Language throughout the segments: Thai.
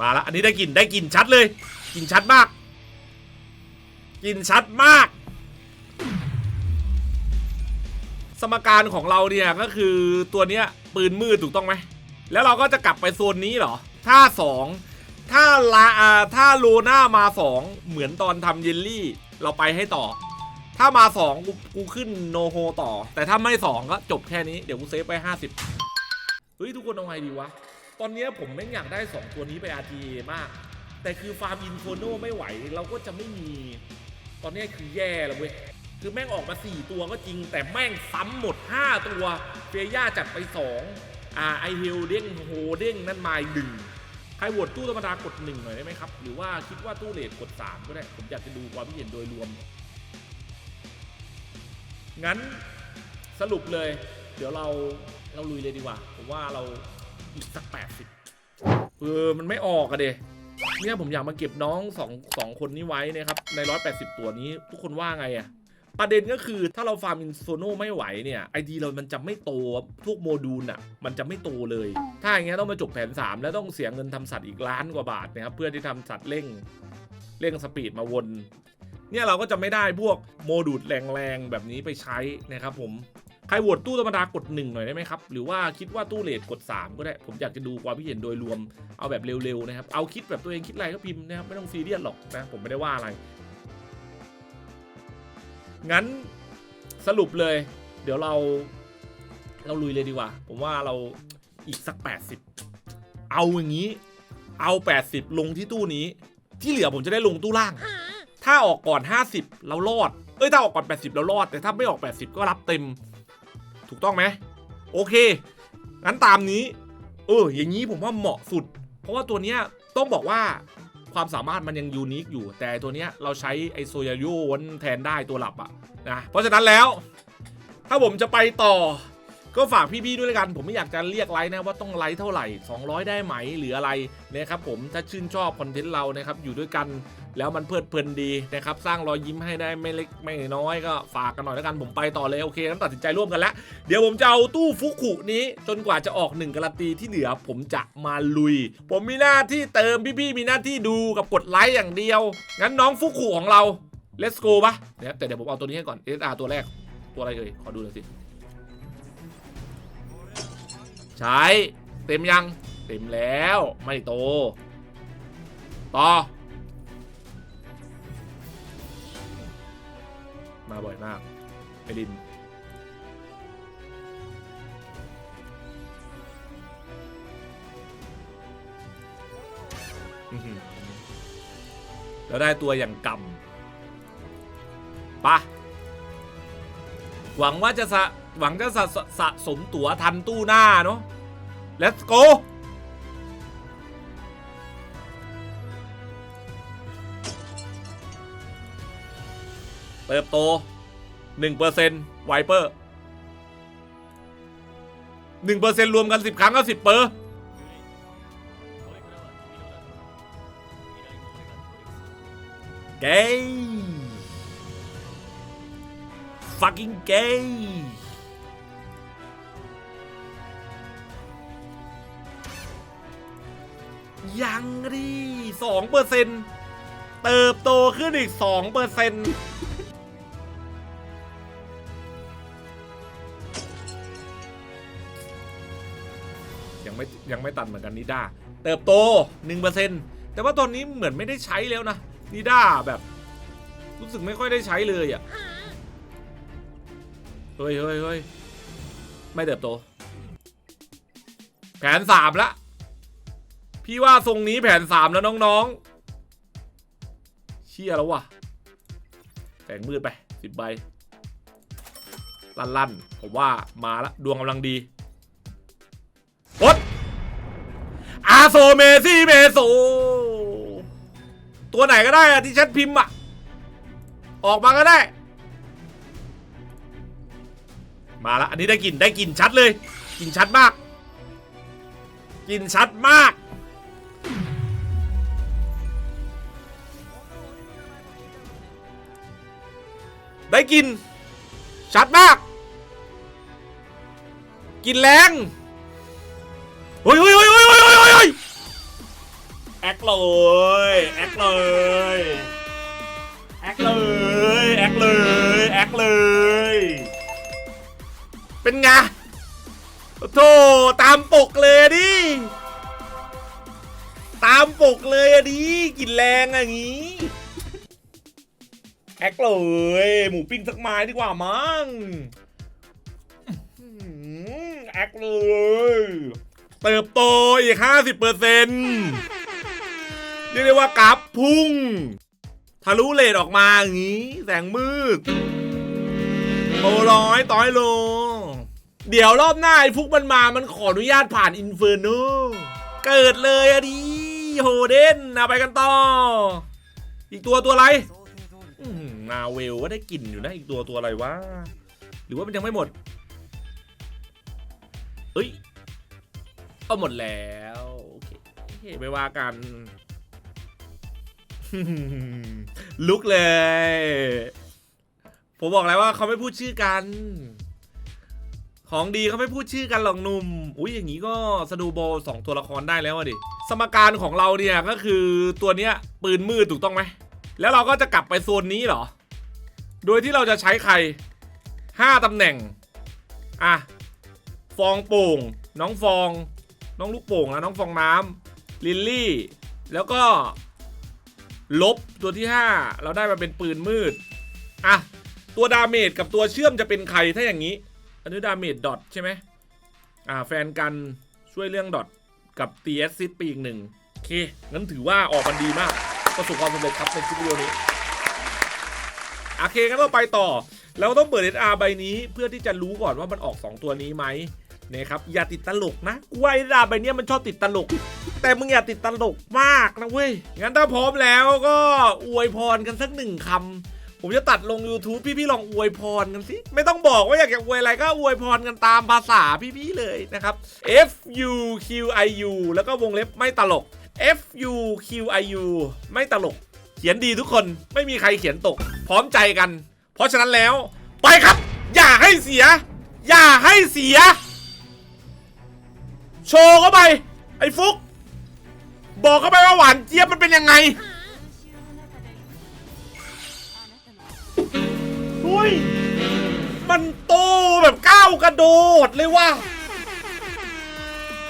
มาละอันนี้ได้กลิ่นได้กลิ่นชัดเลยกลิ่นชัดมากกลิ่นชัดมาก สมการของเราเนี่ยก็คือตัวเนี้ยปืนมืดถูกต้องไหมแล้วเราก็จะกลับไปโซนนี้เหรอถ้าสองถ้าลาถ้าโลน่ามาสองเหมือนตอนทำเยลลี่ เราไปให้ต่อ ถ้ามาสองกูกูขึ้นโนโฮต่อ แต่ถ้าไม่สองก็จบแค่นี้เดี๋ยวกูเซฟไปห้าสิบเฮ้ยทุกคนเอาไงดีวะ ตอนนี้ผมไม่งอยากได้ 2 ตัวนี้ไป RTA มาก แต่คือฟาร์มอินโฟโนไม่ไหว เราก็จะไม่มี ตอนนี้คือแย่แล้วเว้ย คือแม่งออกมา 4 ตัวก็จริง แต่แม่งซ้ำหมด 5 ตัวเฟีย่าจัดไป 2อ่าไอเฮลเด้งโฮเด้งนั่นมาหนึ่งใครโหวตตู้ธรรมดากดหนึ่งหน่อยได้ไหมครับ หรือว่าคิดว่าตู้เลทกด 3 ก็ได้ ผมอยากจะดูความคิดเห็นโดยรวม งั้นสรุปเลย เดี๋ยวเราเราลุยเลยดีกว่า ผมว่าเรา อีกสัก80เออ มันไม่ออกอะเดเนี่ยผมอยากมาเก็บน้องสองสองคนนี้ไว้นะครับ ใน180ตัวนี้ ทุกคนว่าไงอะประเด็นก็คือถ้าเราฟาร์มอินโซโนไม่ไหวเนี่ยไอดีเรามันจะไม่โตพวกโมดูลอะมันจะไม่โตเลย ถ้าอย่างเงี้ยต้องมาจบแผน 3 แล้วต้องเสียเงินทำสัตว์อีกล้านกว่าบาทนะครับเพื่อที่ทำสัตว์เร่งเร่งสปีดมาวน เนี่ยเราก็จะไม่ได้พวกโมดูดแรงๆแบบนี้ไปใช้นะครับผม ใครโหวตตู้ธรรมดากดหนึ่งหน่อยได้ไหมครับ หรือว่าคิดว่าตู้เลทกด 3 ก็ได้ ผมอยากจะดูความคิดเห็นโดยรวมเอาแบบเร็วๆนะครับ เอาคิดแบบตัวเองคิดอะไรก็พิมพ์นะครับ ไม่ต้องซีเรียสหรอกนะ ผมไม่ได้ว่าอะไร งั้นสรุปเลย เดี๋ยวเราเราลุยเลยดีกว่า ผมว่าเราอีกสัก 80 เอาอย่างนี้ เอา 80 ลงที่ตู้นี้ ที่เหลือผมจะได้ลงตู้ล่าง ถ้าออกก่อน 50 เรารอด เอ้ยถ้าออกก่อน 80 เรารอด แต่ถ้าไม่ออก 80 ก็รับเต็ม ถูกต้องไหมโอเคงั้นตามนี้ เออ อย่างนี้ผมว่าเหมาะสุด เพราะว่าตัวเนี้ยต้องบอกว่าความสามารถมันยังยูนิคอยู่ แต่ตัวเนี้ยเราใช้ไอโซยาโยวนแทนได้ตัวหลับอะนะเพราะฉะนั้นแล้ว ถ้าผมจะไปต่อ ก็ฝากพี่ๆด้วยกัน ผมไม่อยากจะเรียกไลค์นะว่าต้องไลค์เท่าไหร่ 200 ได้ไหมหรืออะไรนะครับผมถ้าชื่นชอบคอนเทนต์เรานะครับอยู่ด้วยกัน แล้วมันเพลิดเพลินดีนะครับสร้างรอยยิ้มให้ได้ไม่เล็กไม่น้อยก็ฝากกันหน่อยแล้วกันผมไปต่อเลยโอเคงั้นตัดสินใจร่วมกันแล้วเดี๋ยวผมจะเอาตู้ฟุกุนี้จนกว่าจะออกหนึ่งการันตีที่เหลือผมจะมาลุย ผมมีหน้าที่เติมพี่ๆมีหน้าที่ดูกับกดไลค์อย่างเดียว งั้นน้องฟุกุของเรา let's go ปะเดี๋ยวแต่เดี๋ยวผมเอาตัวนี้ให้ก่อน SR ตัวแรกตัวอะไรเอ่ยขอดูหน่อยสิใช้เต็มยัง เต็มแล้วไม่โต ต่อ มาบ่อยมากไอรินแล้วได้ตัวอย่างกำปะหวังว่าจะสะหวังจะสะสะสะสมตั๋วทันตู้หน้าเนาะ let's go เติบโต1%ไวเปอร์1%รวมกัน 10 ครั้งก็10เปอร์เกย์ fucking gay ยังดิสองเปอร์เซ็นต์เติบโตขึ้นอีกสองเปอร์เซ็นต์ ยังไม่ยังไม่ตันเหมือนกันนิด้าเติบโตหนึ่งเปอร์เซนต์แต่ว่าตอนนี้เหมือนไม่ได้ใช้แล้วนะนิด้าแบบรู้สึกไม่ค่อยได้ใช้เลยอะเฮ้ยเฮ้ยเฮ้ยไม่เติบโต แผนสามละ พี่ว่าทรงนี้แผนสามแล้วน้องๆ เชี่ยแล้ววะแสงมืดไปสิบใบ ลั่นๆ ผมว่ามาละ ดวงกำลังดี โซเมซี่เมโซตัวไหนก็ได้อะที่ฉันพิมพ์อะออกมาก็ได้ มาละอันนี้ได้กลิ่นได้กลิ่นชัดเลยกลิ่นชัดมากกลิ่นชัดมาก ได้กลิ่นชัดมากกลิ่นแรงเฮ้ยเฮ้ยเฮ้ย แอคเลยแอคเลยแอคเลยแอคเลยแอคเลย เป็นไงโธ่ตามปกเลยดิ ตามปกเลยอะดิกลินแรงอะอย่างงี้แอคเลยหมูปิ้งสักไม้ดีกว่ามั้งอื้อหือแอคเลย เติบโตอีก 50เปอร์เซ็นต์ เรียกได้ว่ากราฟพุ่ง ทะลุเลทออกมาอย่างนี้ แสงมืดโตร้อยต้อยโล เดี๋ยวรอบหน้าไอ้ฟุกมันมามันขออนุญาตผ่านอินเฟอร์โนเกิดเลยอะดิโหเดนเอาไปกันต่อ อีกตัวตัวอะไรนาเวลก็ได้กลิ่นอยู่นะอีกตัวตัวอะไรวะหรือว่ามันยังไม่หมด เอ้ยก็หมดแล้ว โอเคไม่ว่ากัน ลุกเลย ผมบอกแล้วว่าเขาไม่พูดชื่อกัน ของดีเขาไม่พูดชื่อกันหรอกหนุ่ม อุ้ยอย่างนี้ก็สนูโบสองตัวละครได้แล้วอะดิ สมการของเราเนี่ยก็คือตัวเนี้ยปืนมืดถูกต้องไหม แล้วเราก็จะกลับไปโซนนี้เหรอ โดยที่เราจะใช้ใคร5ตำแหน่ง อะ ฟองโป่ง น้องฟอง น้องลูกโป่งนะน้องฟองน้ำลิลลี่ แล้วก็ ลบตัวที่ 5 เราได้มาเป็นปืนมืด อะ ตัวดาเมจกับตัวเชื่อมจะเป็นใครถ้าอย่างนี้ อันนี้ดาเมจดอทใช่ไหมอ่าแฟนกันช่วยเรื่องดอทกับตีแอสซิดไปอีกหนึ่งโอเคงั้นถือว่าออกมันดีมาก ประสบความสำเร็จครับในคลิปวิดีโอนี้โอเคงั้นเราไปต่อ เราต้องเปิด SR ใบนี้เพื่อที่จะรู้ก่อนว่ามันออก 2 ตัวนี้ไหมนะครับอย่าติดตลกนะกูว่าใบเนี้ยมันชอบติดตลก แต่มึงอย่าติดตลกมากนะเว้ย งั้นถ้าพร้อมแล้วก็อวยพรกันสักหนึ่งคำ ผมจะตัดลง YouTube พี่ๆลองอวยพรกันสิ ไม่ต้องบอกว่าอยากจะอวยอะไรก็อวยพรกันตามภาษาพี่ๆเลยนะครับ F U Q I U แล้วก็วงเล็บไม่ตลก F U Q I U ไม่ตลก เขียนดีทุกคนไม่มีใครเขียนตก พร้อมใจกัน เพราะฉะนั้นแล้ว ไปครับ อย่าให้เสีย อย่าให้เสีย โชว์เข้าไป ไอ้ฟุก บอกเข้าไปว่าหวานเจี๊ยบมันเป็นยังไงหุ้ย มันโตแบบก้าวกระโดดเลยว่ะ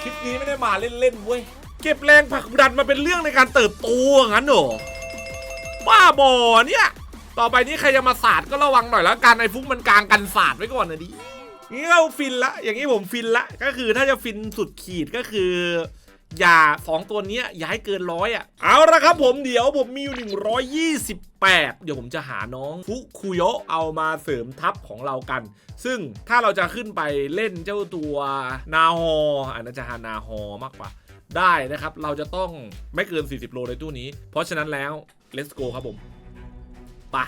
คลิปนี้ไม่ได้มาเล่นๆเว้ย เก็บแรงผลักดันมาเป็นเรื่องในการเติบโตงั้นเหรอ บ้าบอเนี่ย ต่อไปนี้ใครจะมาสาดก็ระวังหน่อยแล้วกันไอ้ฟุกมันกลางกันสาดไว้ก่อนนะดินี่เราฟินละ อย่างนี้ผมฟินละ ก็คือถ้าจะฟินสุดขีดก็คือ อย่าสองตัวนี้ยอย่าให้เกินร้อยอะ เอาละครับผมเดี๋ยวผมมีอยู่ 128 เดี๋ยวผมจะหาน้องฟุคุโยเอามาเสริมทัพของเรากัน ซึ่งถ้าเราจะขึ้นไปเล่นเจ้าตัวนาฮออันนั้นจะหานาฮอมากกว่า ได้นะครับ เราจะต้องไม่เกิน 40 โลในตู้นี้ เพราะฉะนั้นแล้ว let's go ครับผมไปะ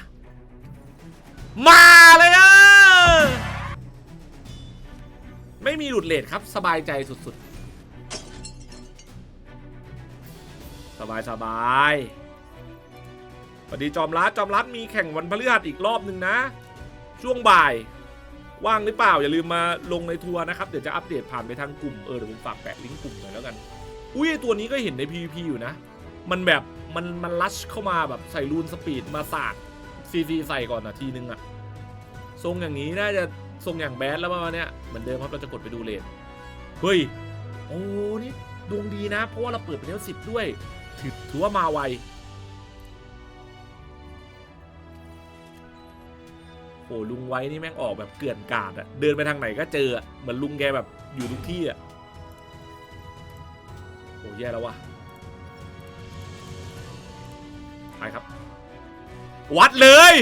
มาเลยอะไม่มีหลุดเลทครับสบายใจสุดๆ สบายสบายสวัสดีจอมรัดจอมรัดมีแข่งวันพฤหัสอีกรอบหนึ่งนะ ช่วงบ่าย ว่างหรือเปล่า อย่าลืมมาลงในทัวร์นะครับ เดี๋ยวจะอัปเดตผ่านไปทางกลุ่มเออเดี๋ยวผมฝากแปะลิงก์กลุ่มหน่อยแล้วกัน อุ้ยตัวนี้ก็เห็นใน PVP อยู่นะ มันแบบมันมันลัชเข้ามาแบบใส่รูนสปีดมาสาดซีซีใส่ก่อนนะทีนึงอะทรงอย่างนี้น่าจะทรงอย่างแบดแล้วประมาณเนี้ยเหมือนเดิมครับเราจะกดไปดูเลทเฮ้ย โอ้นี่ดวงดีนะ เพราะว่าเราเปิดไปแล้วสิบด้วย ถือถือว่ามาไวโอ้ลุงไว้นี่แม่งออกแบบเกลื่อนกาดอะเดินไปทางไหนก็เจออะเหมือนลุงแกแบบอยู่ทุกที่อะโอ้แย่แล้ววะไปครับ วัดเลย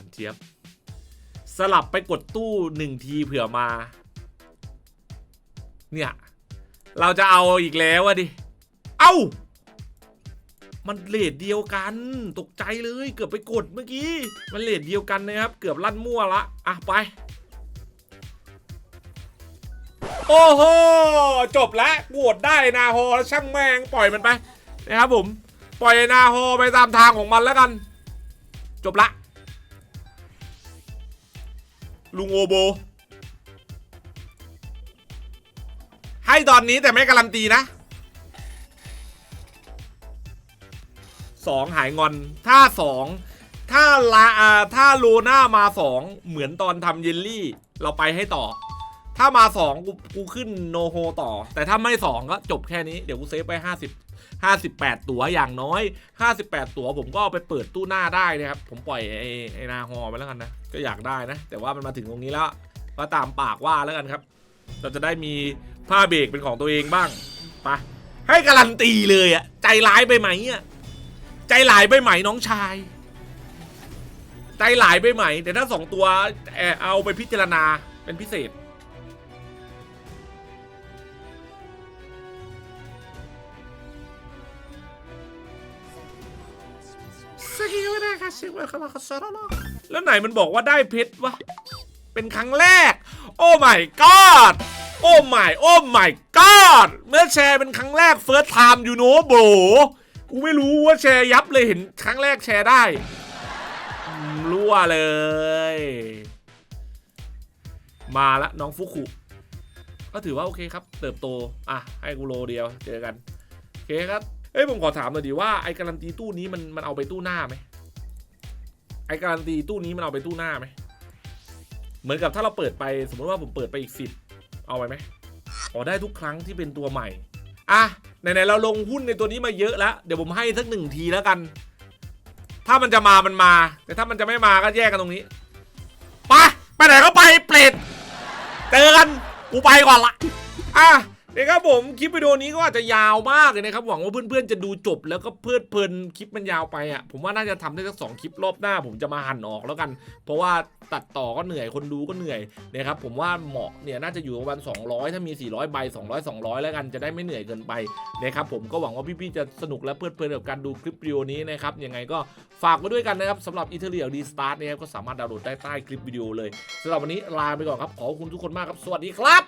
านเจี๊ยบ สลับไปกดตู้หนึ่งทีเผื่อมา เนี่ย เราจะเอาอีกแล้วอะดิ เอ้า มันเลทเดียวกัน ตกใจเลยเกือบไปกดเมื่อกี้ มันเลทเดียวกันนะครับ เกือบลั่นมั่วละ อะไป โอ้โห จบแล้วโหวตได้นาโฮช่างแมงปล่อยมันไปนะครับผม ปล่อยนาโฮไปตามทางของมันแล้วกัน จบละ ลุงโอโบ ให้ตอนนี้แต่ไม่การันตีนะสองหายงอน ถ้าสองถ้าลาถ้าโลน่ามาสองเหมือนตอนทำเยลลี่ เราไปให้ต่อ ถ้ามาสองกูกูขึ้นโนโฮต่อ แต่ถ้าไม่สองก็จบแค่นี้ เดี๋ยวกูเซฟไปห้าสิบ ห้าสิบแปดตัวอย่างน้อยห้าสิบแปดตัวผมก็เอาไปเปิดตู้หน้าได้นะครับ ผมปล่อยไอ้ไอ้นาฮอไปแล้วกันนะ ก็อยากได้นะ แต่ว่ามันมาถึงตรงนี้แล้ว ก็ตามปากว่าแล้วกันครับ เราจะได้มีผ้าเบรกเป็นของตัวเองบ้างไปะให้การันตีเลยอะใจร้ายไปไหมอะใจหลายไปไหมน้องชาย ใจหลายไปไหม แต่ถ้าสองตัวเอ่อเอาไปพิจารณาเป็นพิเศษ สกิลได้ค่ะชิวเข้ามาขอสารแล้วแล้วไหนมันบอกว่าได้เพชรวะ เป็นครั้งแรก โอ้ my god โอ้ my โอ้ my god เมื่อแชร์เป็นครั้งแรก first time you know bro กูไม่รู้ว่าแชร์ยับเลยเห็นครั้งแรกแชร์ได้รั่วเลย มาละน้องฟุคุก็ถือว่าโอเคครับ เติบโต อะ ให้กูโลเดียว เจอกัน โอเคครับ เอ้ยผมขอถามหน่อยดิว่าไอ้การันตีตู้นี้มันมันเอาไปตู้หน้าไหมไอ้การันตีตู้นี้มันเอาไปตู้หน้าไหมเหมือนกับถ้าเราเปิดไปสมมติว่าผมเปิดไปอีกสิบเอาไปไหมอ๋อได้ทุกครั้งที่เป็นตัวใหม่อะไหนๆเราลงหุ้นในตัวนี้มาเยอะแล้ว เดี๋ยวผมให้สักหนึ่งทีแล้วกัน ถ้ามันจะมามันมา แต่ถ้ามันจะไม่มาก็แยกกันตรงนี้ไปไปไหนก็ไปเปรตเจอกันกูไปก่อนละอะ นะครับผมคลิปวิดีโอนี้ก็อาจจะยาวมากเลยนะครับหวังว่าเพื่อนๆจะดูจบแล้วก็เพลิดเพลินคลิปมันยาวไปอะผมว่าน่าจะทำได้สักสองคลิปรอบหน้า ผมจะมาหั่นออกแล้วกัน เพราะว่าตัดต่อก็เหนื่อยคนดูก็เหนื่อยนะครับผมว่าเหมาะเนี่ยน่าจะอยู่ประมาณ200 ถ้ามี 400 ใบ 200 200 แล้วกันจะได้ไม่เหนื่อยเกินไปนะครับผมก็หวังว่าพี่ๆจะสนุกและเพลิดเพลินกับการดูคลิปวิดีโอนี้นะครับยังไงก็ฝากไว้ด้วยกันนะครับสำหรับอีเทเรียดีสตาร์ทนะครับก็สามารถดาวน์โหลดได้ใต้คลิปวิดีโอเลยสำหรับวันนี้ลาไปก่อนครับขอบคุณทุกคนมากครับสวัสดีครับ